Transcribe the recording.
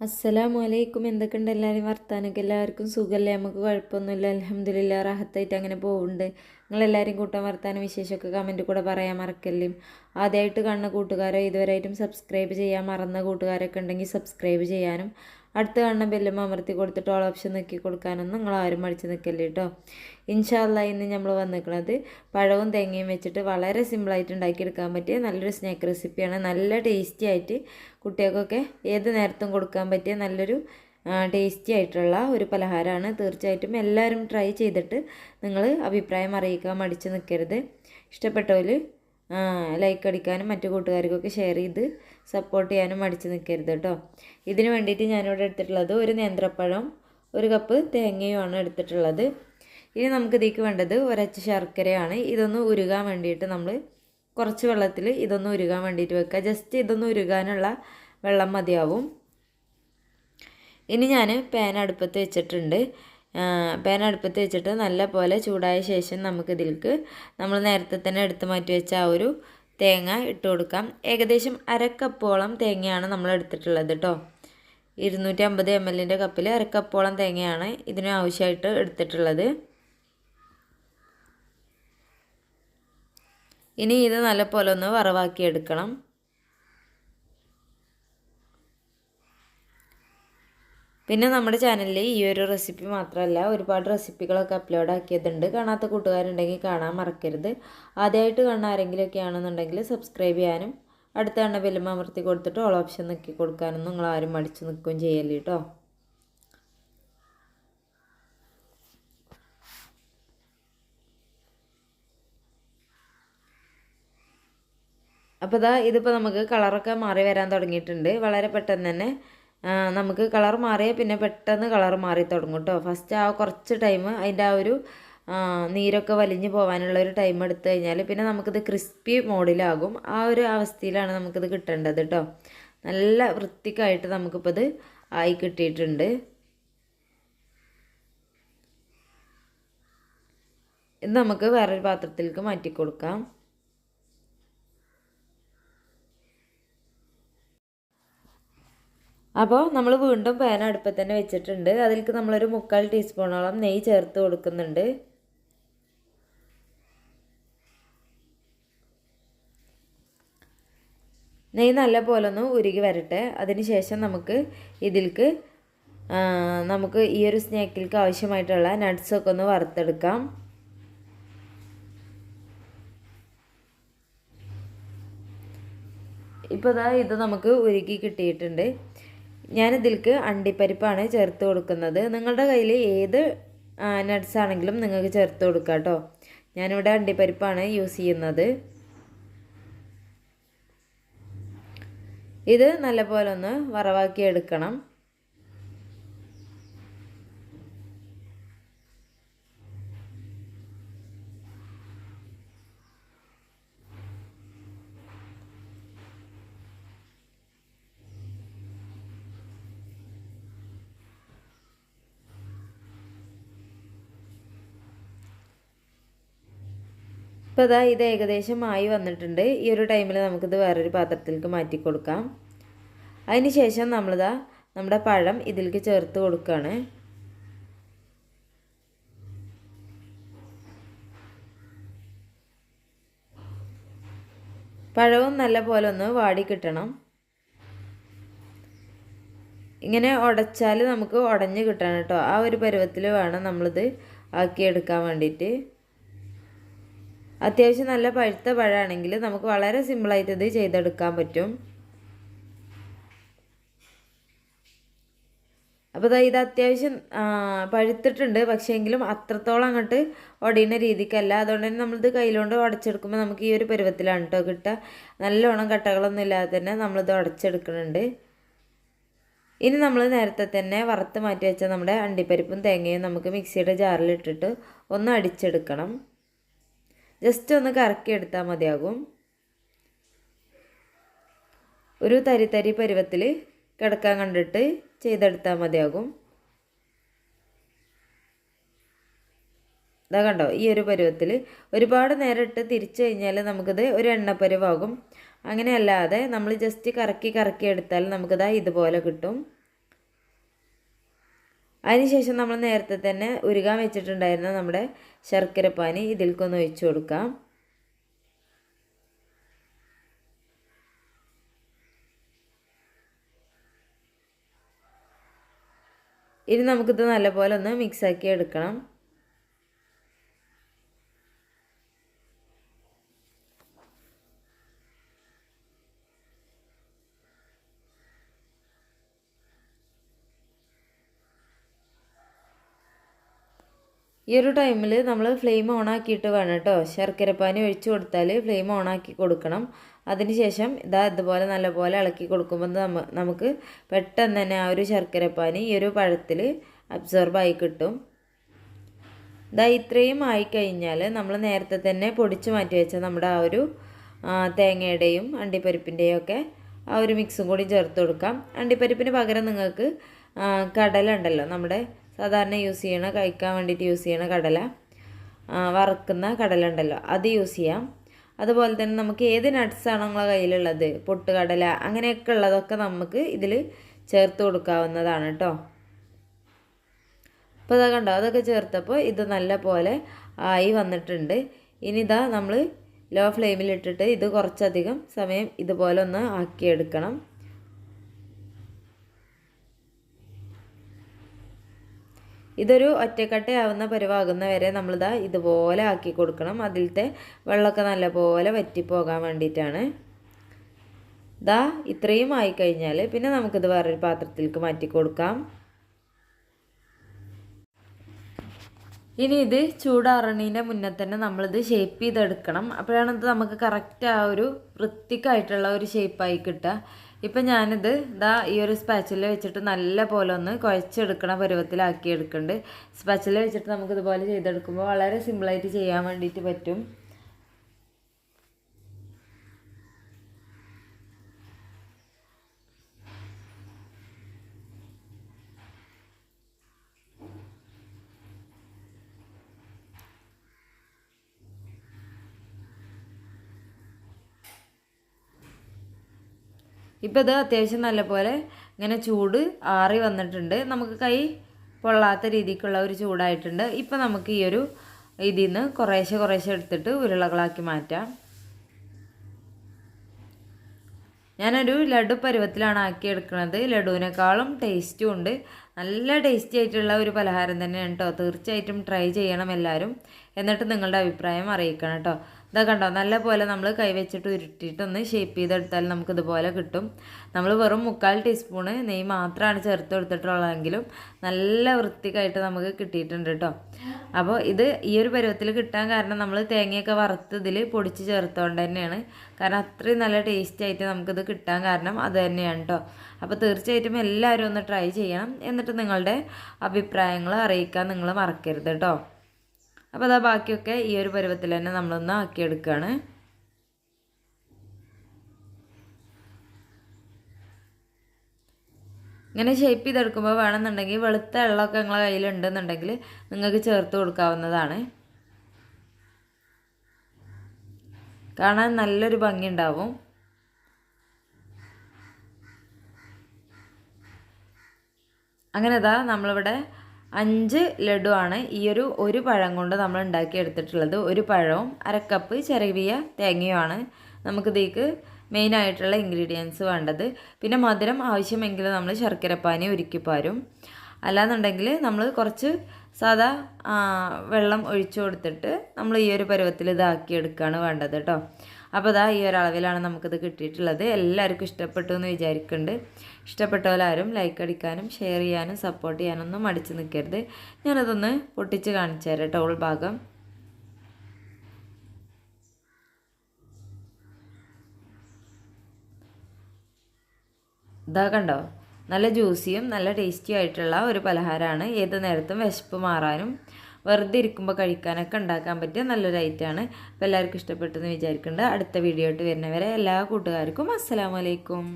അസ്സലാമു അലൈക്കും എന്തൊക്കെയുണ്ട് എല്ലാവരും വർത്താനൊക്കെ എല്ലാവർക്കും സുഖമല്ലേ? നമുക്ക് കുഴപ്പമൊന്നുമില്ല. അലഹമ്മദില്ല റാഹത്തായിട്ട് അങ്ങനെ പോകുന്നുണ്ട് നിങ്ങളെല്ലാവരും കൂട്ടം വർത്താനം വിശേഷമൊക്കെ കമന്റ് കൂടെ പറയാൻ മറക്കല്ലേ? ആദ്യമായിട്ട് കാണുന്ന കൂട്ടുകാരോ ഇതുവരെയായിട്ടും സബ്സ്ക്രൈബ് ചെയ്യാൻ മറന്ന കൂട്ടുകാരൊക്കെ ഉണ്ടെങ്കിൽ സബ്സ്ക്രൈബ് ചെയ്യാനും അടുത്ത് കാണുന്ന ബെല്ലും അമർത്തി കൊടുത്തിട്ട് ഓൾ ഓപ്ഷൻ നോക്കി കൊടുക്കാനൊന്നും നിങ്ങൾ ആരും മടിച്ച് നിൽക്കല്ലേ കേട്ടോ ഇൻഷാല്ല ഇന്ന് നമ്മൾ വന്നിരിക്കുന്നത് പഴവും തേങ്ങയും വെച്ചിട്ട് വളരെ സിമ്പിളായിട്ട് ഉണ്ടാക്കിയെടുക്കാൻ പറ്റിയ നല്ലൊരു സ്നാക്ക് റെസിപ്പിയാണ് നല്ല ടേസ്റ്റി ആയിട്ട് കുട്ടികൾക്കൊക്കെ ഏത് നേരത്തും കൊടുക്കാൻ പറ്റിയ നല്ലൊരു ടേസ്റ്റി ആയിട്ടുള്ള ഒരു പലഹാരമാണ്. തീർച്ചയായിട്ടും എല്ലാവരും ട്രൈ ചെയ്തിട്ട് നിങ്ങൾ അഭിപ്രായം അറിയിക്കാൻ മടിച്ച് നിൽക്കരുത് ഇഷ്ടപ്പെട്ടവർ ലൈക്ക് അടിക്കാനും മറ്റു കൂട്ടുകാർക്കൊക്കെ ഷെയർ ചെയ്ത് സപ്പോർട്ട് ചെയ്യാനും മടിച്ച് നിൽക്കരുത് കേട്ടോ ഇതിന് വേണ്ടിയിട്ട് ഞാനിവിടെ എടുത്തിട്ടുള്ളത് ഒരു നേന്ത്രപ്പഴം ഒരു കപ്പ് തേങ്ങയുമാണ് എടുത്തിട്ടുള്ളത്. ഇനി നമുക്ക് ഇതിലേക്ക് വേണ്ടത് ഒരച്ച് ശർക്കരയാണ്. ഇതൊന്ന് ഉരുകാൻ വേണ്ടിയിട്ട് നമ്മൾ കുറച്ച് വെള്ളത്തിൽ ഇതൊന്ന് ഉരുകാൻ വേണ്ടിയിട്ട് വെക്കുക. ജസ്റ്റ് ഇതൊന്ന് ഉരുകാനുള്ള വെള്ളം മതിയാവും. ഇനി ഞാൻ പാൻ വെച്ചിട്ടുണ്ട്. പാൻ അടുപ്പത്ത് വെച്ചിട്ട് നല്ല പോലെ ചൂടായ ശേഷം നമുക്കിതിലേക്ക് നമ്മൾ നേരത്തെ തന്നെ എടുത്ത് മാറ്റി വെച്ച ആ ഒരു തേങ്ങ ഇട്ട് കൊടുക്കാം. ഏകദേശം അരക്കപ്പോളം തേങ്ങയാണ് നമ്മൾ എടുത്തിട്ടുള്ളത് കേട്ടോ ഇരുന്നൂറ്റി അമ്പത് എം എല്ലിന്റെ കപ്പിൽ അരക്കപ്പോളം തേങ്ങയാണ് ഇതിന് ആവശ്യമായിട്ട് എടുത്തിട്ടുള്ളത്. ഇനി ഇത് നല്ല പോലെ ഒന്ന് വറവാക്കി പിന്നെ നമ്മുടെ ചാനലിൽ ഈ ഒരു റെസിപ്പി മാത്രമല്ല ഒരുപാട് റെസിപ്പികളൊക്കെ അപ്ലോഡ് ആക്കിയതുണ്ട്. കാണാത്ത കൂട്ടുകാരുണ്ടെങ്കിൽ കാണാൻ മറക്കരുത്. ആദ്യമായിട്ട് കാണുന്ന ആരെങ്കിലുമൊക്കെ ആണെന്നുണ്ടെങ്കിൽ സബ്സ്ക്രൈബ് ചെയ്യാനും അടുത്ത കണ്ണ വിലമ അമർത്തി കൊടുത്തിട്ട് ഓൾ ഓപ്ഷൻ നിൽക്കി കൊടുക്കാനൊന്നും നിങ്ങൾ ആരും മടിച്ച് നിൽക്കുകയും ചെയ്യല്ലേ കേട്ടോ അപ്പോൾ ഇതാ ഇതിപ്പോൾ നമുക്ക് കളറൊക്കെ മാറി വരാൻ തുടങ്ങിയിട്ടുണ്ട്. വളരെ പെട്ടെന്ന് തന്നെ നമുക്ക് കളർ മാറിയാൽ പിന്നെ പെട്ടെന്ന് കളർ മാറി തുടങ്ങും കേട്ടോ. ഫസ്റ്റ് ആ കുറച്ച് ടൈം അതിന്റെ ആ ഒരു നീരൊക്കെ വലിഞ്ഞ് പോകാനുള്ള ഒരു ടൈം എടുത്തു കഴിഞ്ഞാൽ പിന്നെ നമുക്കിത് ക്രിസ്പി മോഡിലാകും. ആ ഒരു അവസ്ഥയിലാണ് നമുക്കിത് കിട്ടേണ്ടത് കേട്ടോ. നല്ല വൃത്തിക്കായിട്ട് നമുക്കിപ്പോൾ ഇത് ആയി കിട്ടിയിട്ടുണ്ട്. ഇത് നമുക്ക് വേറൊരു പാത്രത്തിലേക്ക് മാറ്റി കൊടുക്കാം. അപ്പോൾ നമ്മൾ വീണ്ടും പാൻ അടുപ്പത്ത് തന്നെ വെച്ചിട്ടുണ്ട്. അതിലേക്ക് നമ്മളൊരു മുക്കാൽ ടീസ്പൂണോളം നെയ്യ് ചേർത്ത് കൊടുക്കുന്നുണ്ട്. നെയ്യ് നല്ല പോലെ ഒന്ന് ഉരുകി വരട്ടെ. അതിനുശേഷം നമുക്ക് ഇതിൽക്ക് നമുക്ക് ഈ ഒരു സ്നാക്കിൽക്ക് ആവശ്യമായിട്ടുള്ള നട്ട്സൊക്കെ ഒന്ന് വറുത്തെടുക്കാം. ഇപ്പോൾ ഇതാ ഇത് നമുക്ക് ഉരുക്കി കിട്ടിയിട്ടുണ്ട്. ഞാനിതിലേക്ക് അണ്ടിപ്പരിപ്പാണ് ചേർത്ത് കൊടുക്കുന്നത്. നിങ്ങളുടെ കയ്യിൽ ഏത് നട്ട്സ് ആണെങ്കിലും നിങ്ങൾക്ക് ചേർത്ത് കൊടുക്കാം കേട്ടോ. ഞാനിവിടെ അണ്ടിപ്പരിപ്പാണ് യൂസ് ചെയ്യുന്നത്. ഇത് നല്ലപോലെ ഒന്ന് വറവാക്കി എടുക്കണം ഇപ്പോൾ ഇതാ ഇത് ഏകദേശം ആയി വന്നിട്ടുണ്ട്. ഈ ഒരു ടൈമിൽ നമുക്കിത് വേറൊരു പാത്രത്തിലേക്ക് മാറ്റി കൊടുക്കാം. അതിന് ശേഷം നമ്മളിതാ നമ്മുടെ പഴം ഇതിലേക്ക് ചേർത്ത് കൊടുക്കുകയാണ് പഴവും നല്ല പോലെ ഒന്ന് വാടി കിട്ടണം. ഇങ്ങനെ ഉടച്ചാൽ നമുക്ക് ഉടഞ്ഞ് കിട്ടണം കേട്ടോ. ആ ഒരു പരുവത്തിൽ വേണം നമ്മളിത് ആക്കിയെടുക്കാൻ വേണ്ടിയിട്ട്. അത്യാവശ്യം നല്ല പഴുത്ത പഴമാണെങ്കിൽ നമുക്ക് വളരെ സിമ്പിളായിട്ട് ഇത് ചെയ്തെടുക്കാൻ പറ്റും. അപ്പോൾ ഇത് അത്യാവശ്യം പഴുത്തിട്ടുണ്ട്. പക്ഷേ എങ്കിലും അത്രത്തോളം അങ്ങോട്ട് ഒടിയുന്ന രീതിക്കല്ല. അതുകൊണ്ട് തന്നെ നമ്മളിത് കയ്യിലുകൊണ്ട് ഉടച്ചെടുക്കുമ്പോൾ നമുക്ക് ഈ ഒരു പരുവത്തിലാണ് കേട്ടോ. കിട്ടുക നല്ലോണം കട്ടകളൊന്നും ഇല്ലാതെ തന്നെ നമ്മളിത് ഉടച്ചെടുക്കുന്നുണ്ട്. ഇനി നമ്മൾ നേരത്തെ തന്നെ വറുത്ത് മാറ്റി വെച്ച നമ്മുടെ അണ്ടിപ്പരിപ്പും തേങ്ങയും നമുക്ക് മിക്സിയുടെ ജാറിലിട്ടിട്ട് ഒന്ന് അടിച്ചെടുക്കണം. ജസ്റ്റ് ഒന്ന് കറക്കി എടുത്താൽ മതിയാകും. ഒരു തരി തരി പരുവത്തിൽ കിടക്കാൻ കണ്ടിട്ട് ചെയ്തെടുത്താൽ മതിയാകും. ഇതാ കണ്ടോ ഈ ഒരു പരുവത്തിൽ ഒരുപാട് നേരം ഇട്ട് തിരിച്ചു കഴിഞ്ഞാൽ നമുക്കിത് ഒരു എണ്ണപ്പരുവാകും അങ്ങനെയല്ലാതെ നമ്മൾ ജസ്റ്റ് കറക്കി കറക്കി എടുത്താൽ നമുക്കിതാ ഇതുപോലെ കിട്ടും. അതിനുശേഷം നമ്മൾ നേരത്തെ തന്നെ ഉരുകാൻ വെച്ചിട്ടുണ്ടായിരുന്ന നമ്മുടെ ശർക്കരപ്പാനി ഇതിൽക്കൊന്ന് ഒഴിച്ചു കൊടുക്കാം. ഇനി നമുക്കിത് നല്ലപോലെ ഒന്ന് മിക്സാക്കി എടുക്കണം. ഈ ഒരു ടൈമിൽ നമ്മൾ ഫ്ലെയിം ഓൺ ആക്കിയിട്ട് വേണം കേട്ടോ ശർക്കരപ്പാനി ഒഴിച്ചു കൊടുത്താൽ ഫ്ലെയിം ഓൺ ആക്കി കൊടുക്കണം. അതിനുശേഷം ഇതാ ഇതുപോലെ നല്ലപോലെ ഇളക്കി കൊടുക്കുമ്പോൾ നമ്മ നമുക്ക് പെട്ടെന്ന് തന്നെ ആ ഒരു ശർക്കരപ്പാനി ഈ ഒരു പഴത്തിൽ അബ്സോർബായി കിട്ടും. ഇതാ ഇത്രയും ആയിക്കഴിഞ്ഞാൽ നമ്മൾ നേരത്തെ തന്നെ പൊടിച്ച് മാറ്റി വെച്ച നമ്മുടെ ആ ഒരു തേങ്ങയുടെയും അണ്ടിപ്പരിപ്പിന്റെയും ഒക്കെ ആ ഒരു മിക്സും കൂടി ചേർത്ത് കൊടുക്കാം. അണ്ടിപ്പരിപ്പിന് പകരം നിങ്ങൾക്ക് കടല ഉണ്ടല്ലോ നമ്മുടെ സാധാരണ യൂസ് ചെയ്യണ കഴിക്കാൻ വേണ്ടിയിട്ട് യൂസ് ചെയ്യണ കടല. വറുക്കുന്ന കടല ഉണ്ടല്ലോ അത് യൂസ് ചെയ്യാം. അതുപോലെ തന്നെ നമുക്ക് ഏത് നട്ട്സാണോ നമ്മളെ കയ്യിലുള്ളത് പൊട്ടുകടല അങ്ങനെയൊക്കെ ഉള്ളതൊക്കെ നമുക്ക് ഇതിൽ ചേർത്ത് കൊടുക്കാവുന്നതാണ് കേട്ടോ അപ്പോൾ ഇതാ കണ്ടോ അതൊക്കെ ചേർത്തപ്പോൾ ഇത് നല്ല പോലെ ആയി വന്നിട്ടുണ്ട്. ഇനി ഇതാ നമ്മൾ ലോ ഫ്ലെയിമിലിട്ടിട്ട് ഇത് കുറച്ചധികം സമയം ഇതുപോലെ ഒന്ന് ആക്കിയെടുക്കണം. ഇതൊരു ഒറ്റക്കട്ടയാവുന്ന പരുവാകുന്ന വരെ നമ്മളിതാ ഇതുപോലെ ആക്കി കൊടുക്കണം. അതിലത്തെ വെള്ളമൊക്കെ നല്ലപോലെ വറ്റിപ്പോകാൻ വേണ്ടിയിട്ടാണ്. ഇതാ ഇത്രയും ആയിക്കഴിഞ്ഞാൽ പിന്നെ നമുക്കിത് വേറൊരു പാത്രത്തിലേക്ക് മാറ്റി കൊടുക്കാം. ഇനി ഇത് ചൂടാറണീന്റെ മുന്നേ തന്നെ നമ്മളിത് ഷേപ്പ് ചെയ്തെടുക്കണം. അപ്പോഴാണ് ഇത് നമുക്ക് കറക്റ്റ് ആ ഒരു വൃത്തിക്കായിട്ടുള്ള ഒരു ഷേപ്പായി കിട്ടുക. ഇപ്പം ഞാനിത് ഇതാ ഈ ഒരു സ്പാച്ചിൽ വെച്ചിട്ട് നല്ല പോലെ ഒന്ന് കുഴച്ചെടുക്കണ പരുവത്തിലാക്കി എടുക്കുന്നുണ്ട് സ്പാച്ചിൽ വെച്ചിട്ട് നമുക്കിതുപോലെ ചെയ്തെടുക്കുമ്പോൾ വളരെ സിമ്പിളായിട്ട് ചെയ്യാൻ വേണ്ടിയിട്ട് പറ്റും. ഇപ്പോൾ ഇത് അത്യാവശ്യം നല്ലപോലെ ഇങ്ങനെ ചൂട് ആറി വന്നിട്ടുണ്ട്. നമുക്ക് കൈ പൊള്ളാത്ത രീതിക്കുള്ള ഒരു ചൂടായിട്ടുണ്ട്. ഇപ്പോൾ നമുക്ക് ഈ ഒരു ഇതിൽ നിന്ന് കുറേശ്ശെ കുറേശ്ശെ എടുത്തിട്ട് ഉരുളകളാക്കി മാറ്റാം. ഞാനൊരു ലഡു പരുവത്തിലാണ് ആക്കി എടുക്കുന്നത്. ലഡുവിനേക്കാളും ടേസ്റ്റും ഉണ്ട്. നല്ല ടേസ്റ്റി ആയിട്ടുള്ള ഒരു പലഹാരം തന്നെയാണ് കേട്ടോ തീർച്ചയായിട്ടും ട്രൈ ചെയ്യണം എല്ലാവരും. എന്നിട്ട് നിങ്ങളുടെ അഭിപ്രായം അറിയിക്കണം കേട്ടോ ഇതാ കണ്ടോ? നല്ല പോലെ നമ്മൾ കൈവച്ചിട്ട് ഉരുട്ടിയിട്ടൊന്ന് ഷേപ്പ് ചെയ്തെടുത്താൽ നമുക്ക് ഇതുപോലെ കിട്ടും. നമ്മൾ വെറും മുക്കാൽ ടീസ്പൂണ് നെയ്യ് മാത്രമാണ് ചേർത്ത് കൊടുത്തിട്ടുള്ളതെങ്കിലും നല്ല വൃത്തിക്കായിട്ട് നമുക്ക് കിട്ടിയിട്ടുണ്ട് കേട്ടോ. അപ്പോൾ ഇത് ഈ ഒരു പരുവത്തിൽ കിട്ടാൻ കാരണം നമ്മൾ തേങ്ങയൊക്കെ വറുത്ത് ഇതിൽ പൊടിച്ച് ചേർത്തുകൊണ്ട് തന്നെയാണ്. കാരണം അത്രയും നല്ല ടേസ്റ്റ് ആയിട്ട് നമുക്കിത് കിട്ടാൻ കാരണം അത് തന്നെയാണ് കേട്ടോ. അപ്പോൾ തീർച്ചയായിട്ടും എല്ലാവരും ഒന്ന് ട്രൈ ചെയ്യണം. എന്നിട്ട് നിങ്ങളുടെ അഭിപ്രായങ്ങൾ അറിയിക്കാൻ നിങ്ങൾ മറക്കരുത് കേട്ടോ. അപ്പോൾ അതാ ബാക്കിയൊക്കെ ഈ ഒരു പരുവത്തിൽ തന്നെ നമ്മളൊന്ന് ആക്കിയെടുക്കുകയാണ് ഇങ്ങനെ ഷേപ്പ് ചെയ്തെടുക്കുമ്പോൾ വേണമെന്നുണ്ടെങ്കിൽ വെളുത്ത വെള്ളമൊക്കെ നിങ്ങളെ കയ്യിലുണ്ടെന്നുണ്ടെങ്കിൽ നിങ്ങൾക്ക് ചേർത്ത് കൊടുക്കാവുന്നതാണ്. കാണാൻ നല്ലൊരു ഭംഗി ഉണ്ടാവും അങ്ങനെ ഇതാ നമ്മളിവിടെ അഞ്ച് ലഡു ആണ് ഈ ഒരു ഒരു പഴം കൊണ്ട് നമ്മൾ ഉണ്ടാക്കി എടുത്തിട്ടുള്ളത്. ഒരു പഴവും അരക്കപ്പ് ചെറിയ തേങ്ങയുമാണ് നമുക്കിതേക്ക് മെയിനായിട്ടുള്ള ഇൻഗ്രീഡിയൻസ് വേണ്ടത്. പിന്നെ മധുരം ആവശ്യമെങ്കിൽ നമ്മൾ ശർക്കരപ്പാനി ഉരുക്കിപ്പാരും അല്ലാന്നുണ്ടെങ്കിൽ നമ്മൾ കുറച്ച് സാധാ വെള്ളം ഒഴിച്ചു കൊടുത്തിട്ട് നമ്മൾ ഈ ഒരു പരുവത്തിൽ ഇതാക്കി എടുക്കുകയാണ് വേണ്ടത് കേട്ടോ. അപ്പോൾ അതാ ഈ ഒരളവിലാണ് നമുക്കിത് കിട്ടിയിട്ടുള്ളത്. എല്ലാവർക്കും ഇഷ്ടപ്പെട്ടു എന്ന് വിചാരിക്കുന്നുണ്ട്. ഇഷ്ടപ്പെട്ടവരാരും ലൈക്ക് അടിക്കാനും ഷെയർ ചെയ്യാനും സപ്പോർട്ട് ചെയ്യാനൊന്നും മടിച്ച് നിൽക്കരുത്. ഞാനതൊന്ന് പൊട്ടിച്ച് കാണിച്ചു തരാം ടോൾ ഭാഗം. ഇതാ കണ്ടോ? നല്ല ജ്യൂസിയും നല്ല ടേസ്റ്റിയും ആയിട്ടുള്ള ഒരു പലഹാരമാണ്. ഏത് നേരത്തും വിശപ്പ് മാറാനും വെറുതെ ഇരിക്കുമ്പോൾ കഴിക്കാനൊക്കെ ഉണ്ടാക്കാൻ പറ്റിയ നല്ലൊരു ഐറ്റമാണ് അപ്പോൾ എല്ലാവർക്കും ഇഷ്ടപ്പെട്ടെന്ന് വിചാരിക്കുന്നുണ്ട് അടുത്ത വീഡിയോ ആയിട്ട് വരുന്നവരെ എല്ലാ കൂട്ടുകാർക്കും അസ്സലാമലൈക്കും